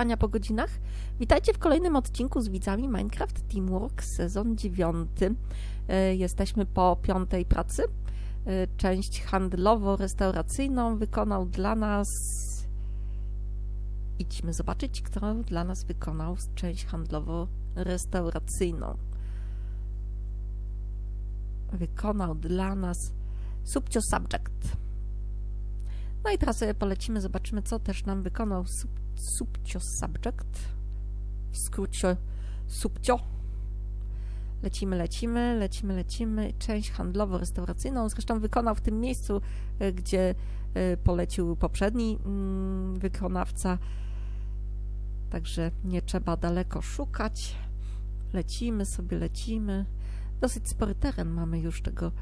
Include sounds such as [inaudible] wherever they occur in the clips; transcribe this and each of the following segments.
Ania po godzinach. Witajcie w kolejnym odcinku z widzami Minecraft Teamwork, sezon 9. E, jesteśmy po piątej pracy. E, część handlowo-restauracyjną wykonał dla nas... Idźmy zobaczyć, kto dla nas wykonał część handlowo-restauracyjną. Wykonał dla nas Subcio Subject. No i teraz sobie polecimy, zobaczymy, co też nam wykonał sub, Subcio Subject. W skrócie Subcio. Lecimy, lecimy, lecimy, lecimy. Część handlowo-restauracyjną. Zresztą wykonał w tym miejscu, e, gdzie e, polecił poprzedni mm, wykonawca. Także nie trzeba daleko szukać. Lecimy sobie, lecimy. Dosyć spory teren mamy już tego,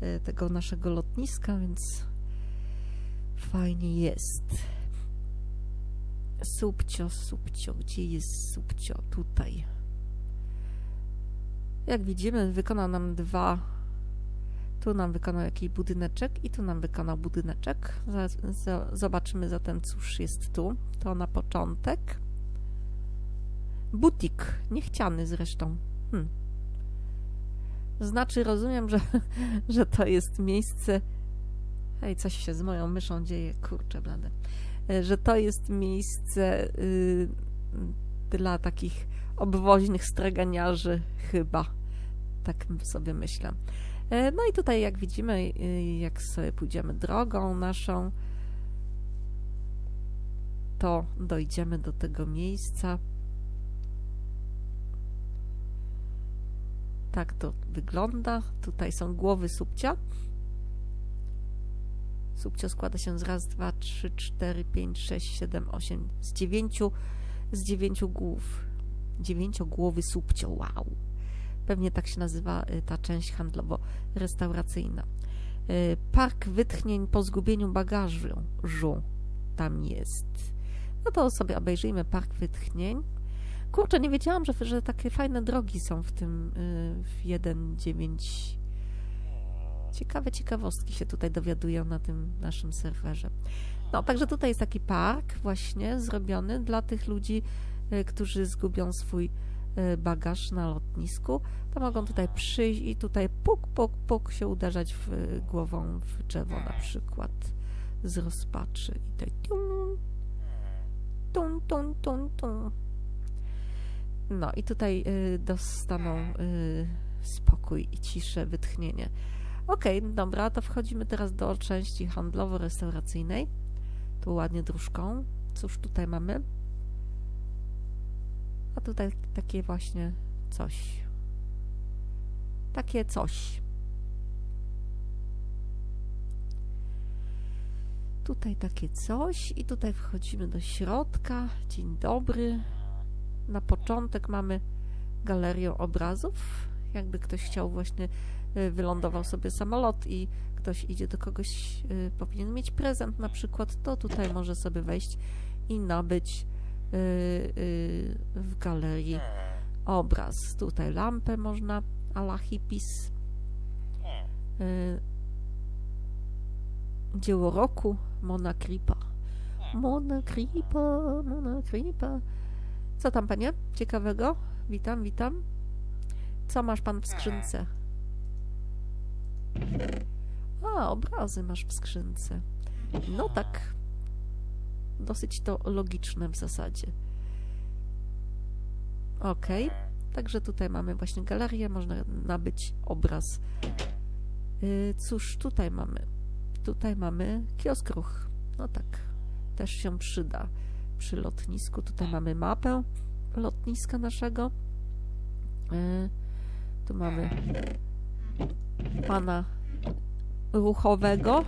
e, tego naszego lotniska, więc Fajnie jest. Subcio, subcio. Gdzie jest subcio? Tutaj. Jak widzimy, wykonał nam dwa. Tu nam wykonał jakiś budyneczek i tu nam wykonał budyneczek. Zobaczymy zatem, cóż jest tu. To na początek. Butik. Niechciany zresztą. Hmm. Znaczy, rozumiem, że, [laughs] że to jest miejsce Hej, coś się z moją myszą dzieje, kurczę blade. Że to jest miejsce y, dla takich obwoźnych straganiarzy chyba. Tak sobie myślę. E, no i tutaj jak widzimy, y, jak sobie pójdziemy drogą naszą, to dojdziemy do tego miejsca. Tak to wygląda. Tutaj są głowy subcia. Subcio składa się z raz, dwa, trzy, cztery, pięć, sześć, siedem, osiem, z dziewięciu, z dziewięciu głów. Dziewięciogłowy subcio, wow. Pewnie tak się nazywa y, ta część handlowo-restauracyjna. Y, park wytchnień po zgubieniu bagażu tam jest. No to sobie obejrzyjmy park wytchnień. Kurczę, nie wiedziałam, że, że takie fajne drogi są w tym y, w 1.9 Ciekawe ciekawostki się tutaj dowiadują na tym naszym serwerze. No, także tutaj jest taki park właśnie zrobiony dla tych ludzi, e, którzy zgubią swój e, bagaż na lotnisku, to mogą tutaj przyjść i tutaj puk, puk, puk się uderzać w, e, głową w drzewo na przykład z rozpaczy. I tutaj. No i tutaj y, dostaną y, spokój i ciszę, wytchnienie. Okay, dobra, to wchodzimy teraz do części handlowo-restauracyjnej. Tu ładnie dróżką. Cóż tutaj mamy? A tutaj takie właśnie coś. Takie coś. Tutaj takie coś i tutaj wchodzimy do środka. Dzień dobry. Na początek mamy galerię obrazów. Jakby ktoś chciał właśnie wylądował sobie samolot i ktoś idzie do kogoś, y, powinien mieć prezent na przykład, to tutaj może sobie wejść i nabyć y, w galerii obraz. Tutaj lampę można ala hippies. Dzieło roku Mona Kripa. Mona Kripa, Mona Kripa. Co tam, panie? Ciekawego? Witam, witam. Co masz pan w skrzynce? A, obrazy masz w skrzynce. No tak. Dosyć to logiczne w zasadzie. Ok. Także tutaj mamy właśnie galerię, można nabyć obraz. Yy, cóż tutaj mamy? Tutaj mamy kiosk ruch. No tak, też się przyda przy lotnisku. Tutaj mamy mapę lotniska naszego. Yy, tu mamy pana ruchowego.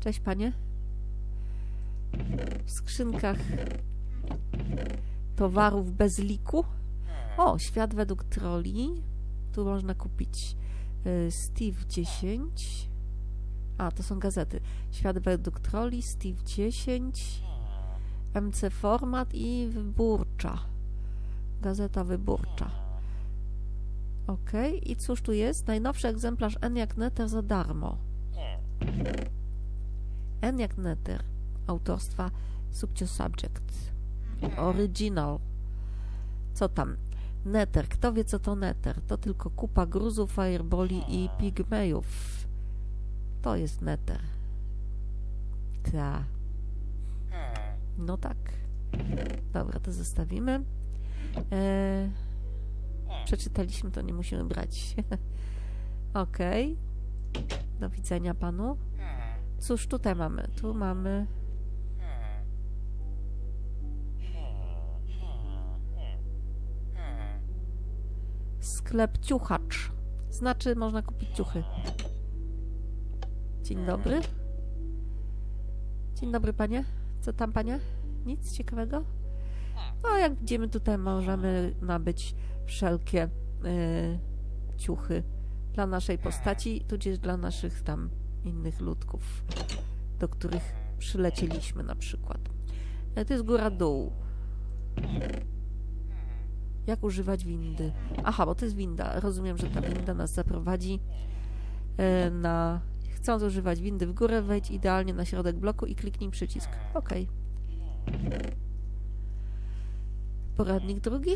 Cześć, panie. W skrzynkach towarów bez liku. O, świat według troli. Tu można kupić y, Steve 10. A, to są gazety. Świat według troli, Steve 10, MC Format i Wyborcza. Gazeta Wyborcza. Ok, i cóż tu jest? Najnowszy egzemplarz Eniak Netter za darmo. Eniak Netter autorstwa Subcio subject. Original. Co tam? Nether. Kto wie, co to Nether? To tylko kupa gruzów, fireboli i pigmejów. To jest Nether. Ta. No tak. Dobra, to zostawimy. E, przeczytaliśmy, to nie musimy brać. [laughs] Okej. Okay. Do widzenia panu. Cóż tutaj mamy? Tu mamy... Sklep ciuchacz. Znaczy, można kupić ciuchy. Dzień dobry. Dzień dobry, panie. Co tam, panie? Nic ciekawego? No, jak widzimy, tutaj możemy nabyć wszelkie y, ciuchy dla naszej postaci, tudzież dla naszych tam innych ludków, do których przylecieliśmy na przykład. E, to jest góra-dół. Jak używać windy? Aha, bo to jest winda. Rozumiem, że ta winda nas zaprowadzi e, na... Chcąc używać windy w górę, wejdź idealnie na środek bloku i kliknij przycisk. OK. Poradnik drugi.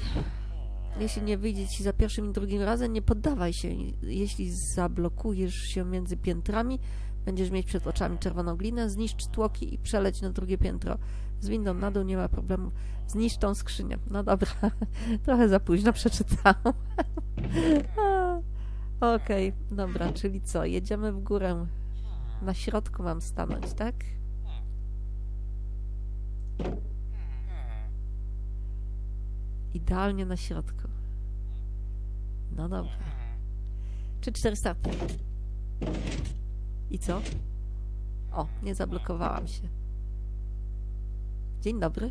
Jeśli nie wyjdzie ci za pierwszym i drugim razem, nie poddawaj się. Jeśli zablokujesz się między piętrami, będziesz mieć przed oczami czerwoną glinę, zniszcz tłoki i przeleć na drugie piętro. Z windą na dół nie ma problemu. Zniszcz tą skrzynię. No dobra, [laughs] trochę za późno przeczytałam. [laughs] Okej, okay, dobra, czyli co? Jedziemy w górę. Na środku mam stanąć, tak? Idealnie na środku. No dobra. Czy cztery starty? I co? O, nie zablokowałam się. Dzień dobry.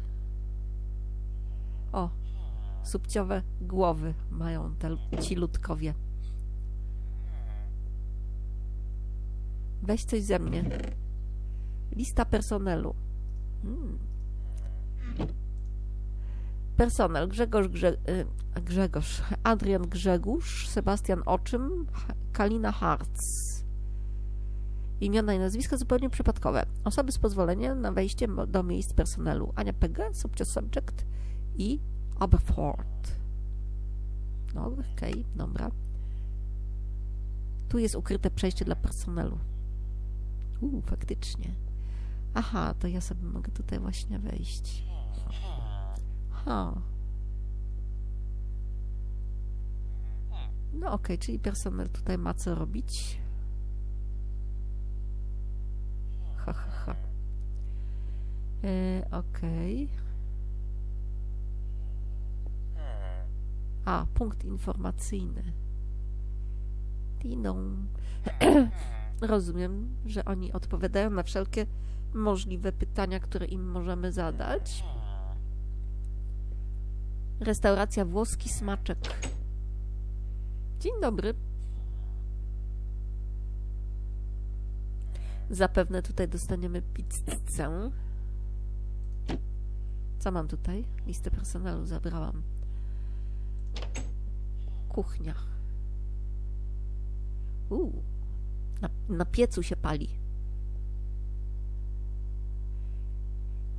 O, subciowe głowy mają te, ci ludkowie. Weź coś ze mnie. Lista personelu. Hmm. Personel Grzegorz, Grze, y, Grzegorz, Adrian Grzegórz, Sebastian Oczym, Kalina Harc. Imiona i nazwiska zupełnie przypadkowe. Osoby z pozwoleniem na wejście do miejsc personelu. Ania Pega, Subject Subject i Aberford. No, okej, okay, dobra. Tu jest ukryte przejście dla personelu. Uuu, faktycznie. Aha, to ja sobie mogę tutaj właśnie wejść. Ha. No okay, czyli personel tutaj ma co robić. Ha, ha, ha. E, okej. Okay. A, punkt informacyjny. Diną. [clears throat] Rozumiem, że oni odpowiadają na wszelkie możliwe pytania, które im możemy zadać. Restauracja Włoski Smaczek. Dzień dobry. Zapewne tutaj dostaniemy pizzę. Co mam tutaj? Listę personelu zabrałam. Kuchnia. Uuu. Na, na piecu się pali.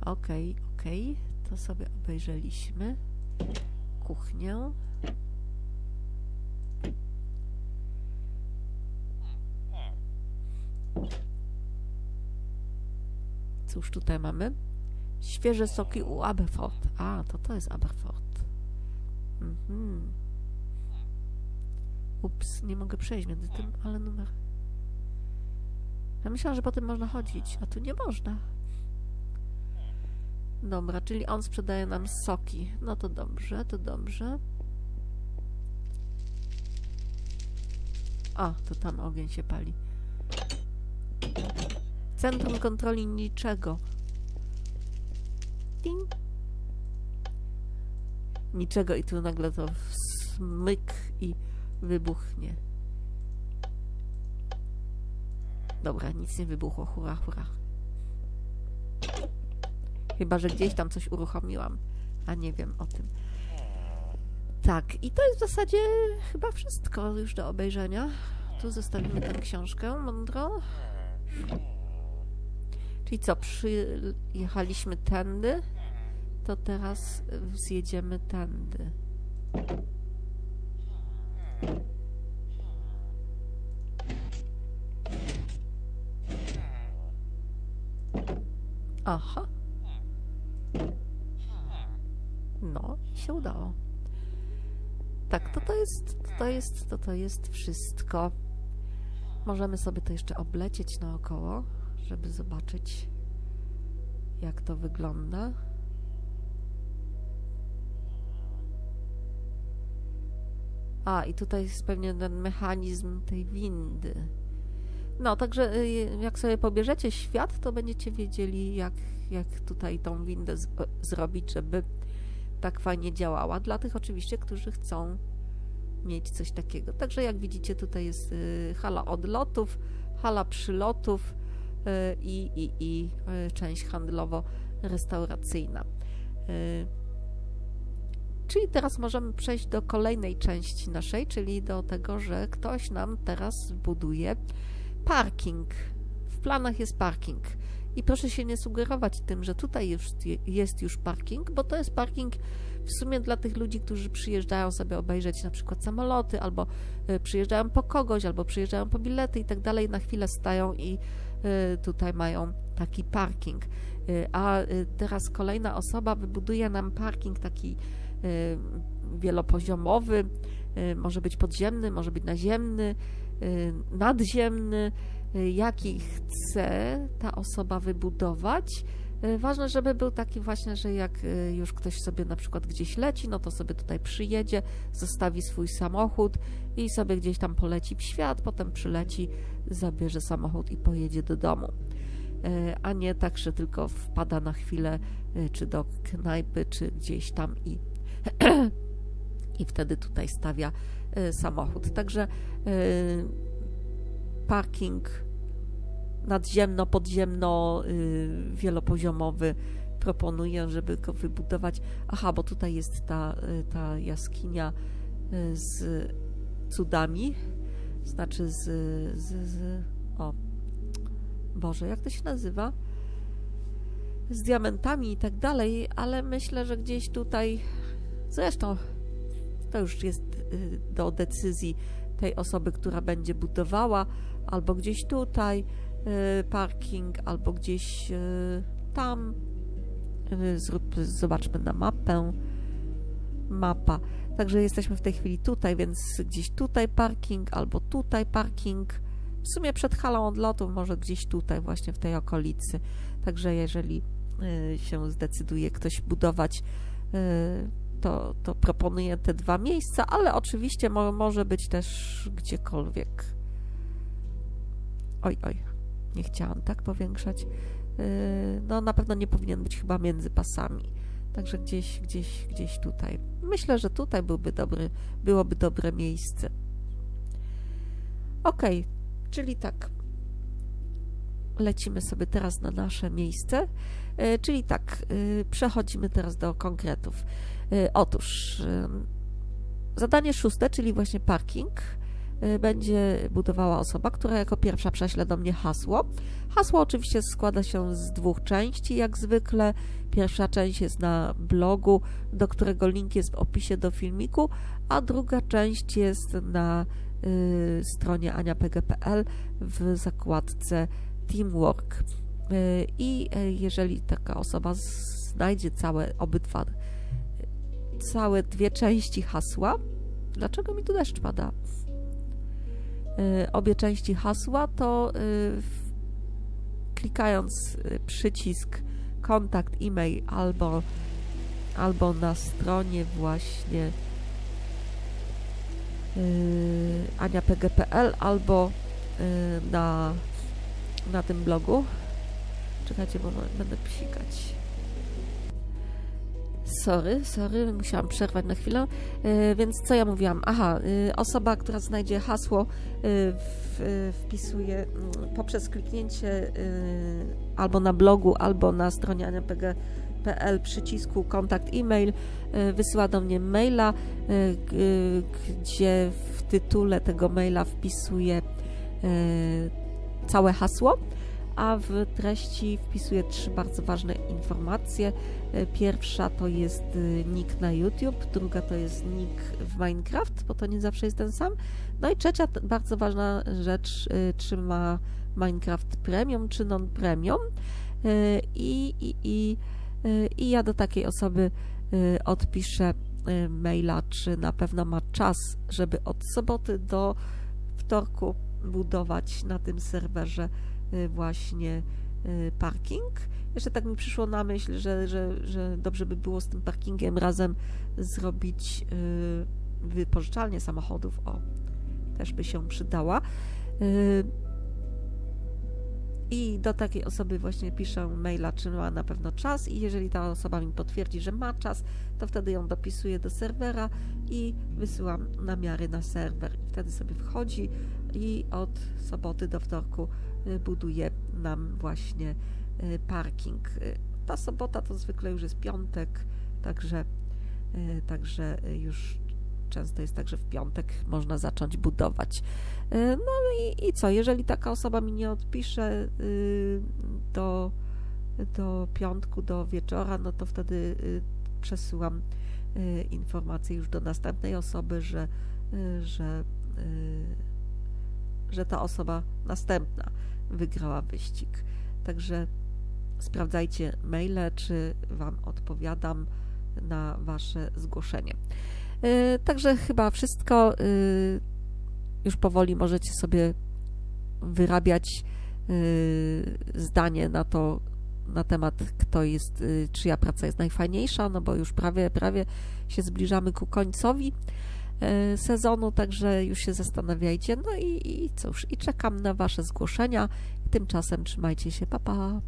Okej, okay, okej. Okay. To sobie obejrzeliśmy kuchnię. Cóż tutaj mamy? Świeże soki u Aberford. A, to to jest Aberford. Mhm. Ups, nie mogę przejść między tym, ale numer... Ja myślałam, że po tym można chodzić, a tu nie można. Dobra, czyli on sprzedaje nam soki. No to dobrze, to dobrze. A, to tam ogień się pali. Centrum kontroli niczego. Ding. Niczego i tu nagle to smyk i wybuchnie. Dobra, nic nie wybuchło. Hurra, hurra. Chyba, że gdzieś tam coś uruchomiłam, a nie wiem o tym. Tak, i to jest w zasadzie chyba wszystko już do obejrzenia. Tu zostawimy tę książkę mądro. Czyli co, przyjechaliśmy tędy, to teraz zjedziemy tędy. Aha. No, się udało. Tak, to to jest, to to jest, to to jest wszystko. Możemy sobie to jeszcze oblecieć naokoło, żeby zobaczyć, jak to wygląda. A, i tutaj jest pewnie ten mechanizm tej windy. No, także y, jak sobie pobierzecie świat, to będziecie wiedzieli, jak, jak tutaj tą windę z, zrobić, żeby tak fajnie działała. Dla tych oczywiście, którzy chcą mieć coś takiego. Także jak widzicie, tutaj jest y, hala odlotów, hala przylotów y, i, i, i część handlowo-restauracyjna. Czyli teraz możemy przejść do kolejnej części naszej, czyli do tego, że ktoś nam teraz buduje parking. W planach jest parking. I proszę się nie sugerować tym, że tutaj jest już parking, bo to jest parking w sumie dla tych ludzi, którzy przyjeżdżają sobie obejrzeć na przykład samoloty, albo e, przyjeżdżają po kogoś, albo przyjeżdżają po bilety i tak dalej, na chwilę stają i e, tutaj mają taki parking. E, a teraz kolejna osoba wybuduje nam parking taki wielopoziomowy, może być podziemny, może być naziemny, nadziemny, jaki chce ta osoba wybudować. Y, ważne, żeby był taki właśnie, że jak już ktoś sobie na przykład gdzieś leci, no to sobie tutaj przyjedzie, zostawi swój samochód i sobie gdzieś tam poleci w świat, potem przyleci, zabierze samochód i pojedzie do domu. A nie tak, że tylko wpada na chwilę czy do knajpy, czy gdzieś tam i, [clears throat] i wtedy tutaj stawia Y, samochód. Także y, parking nadziemno, podziemno, y, wielopoziomowy proponuję, żeby go wybudować. Aha, bo tutaj jest ta, ta jaskinia z cudami, znaczy z, z, z o, Boże, jak to się nazywa? Z diamentami i tak dalej, ale myślę, że gdzieś tutaj, zresztą to już jest y, do decyzji tej osoby, która będzie budowała, albo gdzieś tutaj y, parking, albo gdzieś y, tam. Zrób, zobaczmy na mapę. Mapa. Także jesteśmy w tej chwili tutaj, więc gdzieś tutaj parking, albo tutaj parking. W sumie przed halą odlotów, może gdzieś tutaj, właśnie w tej okolicy. Także jeżeli się zdecyduje ktoś budować to, to proponuję te dwa miejsca, ale oczywiście mo może być też gdziekolwiek. Oj, oj, nie chciałam tak powiększać. Yy, no na pewno nie powinien być chyba między pasami. Także gdzieś, gdzieś, gdzieś tutaj. Myślę, że tutaj byłby dobry, byłoby dobre miejsce. Ok, czyli tak. Lecimy sobie teraz na nasze miejsce. Yy, czyli tak, yy, przechodzimy teraz do konkretów. Otóż zadanie szóste, czyli właśnie parking, będzie budowała osoba, która jako pierwsza prześle do mnie hasło. Hasło oczywiście składa się z dwóch części, jak zwykle. Pierwsza część jest na blogu, do którego link jest w opisie do filmiku, a druga część jest na y, stronie aniapg.pl w zakładce Teamwork. Y, I y, jeżeli taka osoba znajdzie całe obydwa całe dwie części hasła. Dlaczego mi tu deszcz pada? Y, obie części hasła to y, klikając y, przycisk kontakt e-mail albo, albo na stronie właśnie aniapg.pl albo na, na tym blogu. Czekajcie, bo będę psikać. Sorry, sorry, musiałam przerwać na chwilę. E, więc co ja mówiłam? Aha, e, osoba, która znajdzie hasło, e, wpisuje mm, poprzez kliknięcie albo na blogu, albo na stronie anpg.pl przycisku kontakt e-mail, wysyła do mnie maila, gdzie w tytule tego maila wpisuje całe hasło a w treści wpisuję trzy bardzo ważne informacje. Pierwsza to jest nick na YouTube, druga to jest nick w Minecraft, bo to nie zawsze jest ten sam. No i trzecia bardzo ważna rzecz, czy ma Minecraft Premium czy non-premium. I, i, i, I ja do takiej osoby odpiszę maila, czy na pewno ma czas, żeby od soboty do wtorku budować na tym serwerze właśnie y, parking. Jeszcze tak mi przyszło na myśl, że, że, że dobrze by było z tym parkingiem razem zrobić y, wypożyczalnię samochodów. O, też by się przydała. I do takiej osoby właśnie piszę maila, czy ma na pewno czas, i jeżeli ta osoba mi potwierdzi, że ma czas, to wtedy ją dopisuję do serwera i wysyłam namiary na serwer. I wtedy sobie wchodzi i od soboty do wtorku y, buduje nam właśnie y, parking. Y, ta sobota to zwykle już jest piątek, także, także już często jest tak, że w piątek można zacząć budować. No i, i co, jeżeli taka osoba mi nie odpisze do, do piątku, do wieczora, no to wtedy przesyłam informację już do następnej osoby, że, że, że ta osoba następna wygrała wyścig. Także sprawdzajcie maile, czy Wam odpowiadam na Wasze zgłoszenie. Także chyba wszystko już powoli możecie sobie wyrabiać y, zdanie na to, na temat, kto jest, y, czyja praca jest najfajniejsza, no bo już prawie, prawie się zbliżamy ku końcowi y, sezonu, także już się zastanawiajcie. No i, i cóż, i czekam na Wasze zgłoszenia. Tymczasem trzymajcie się, papa. Pa.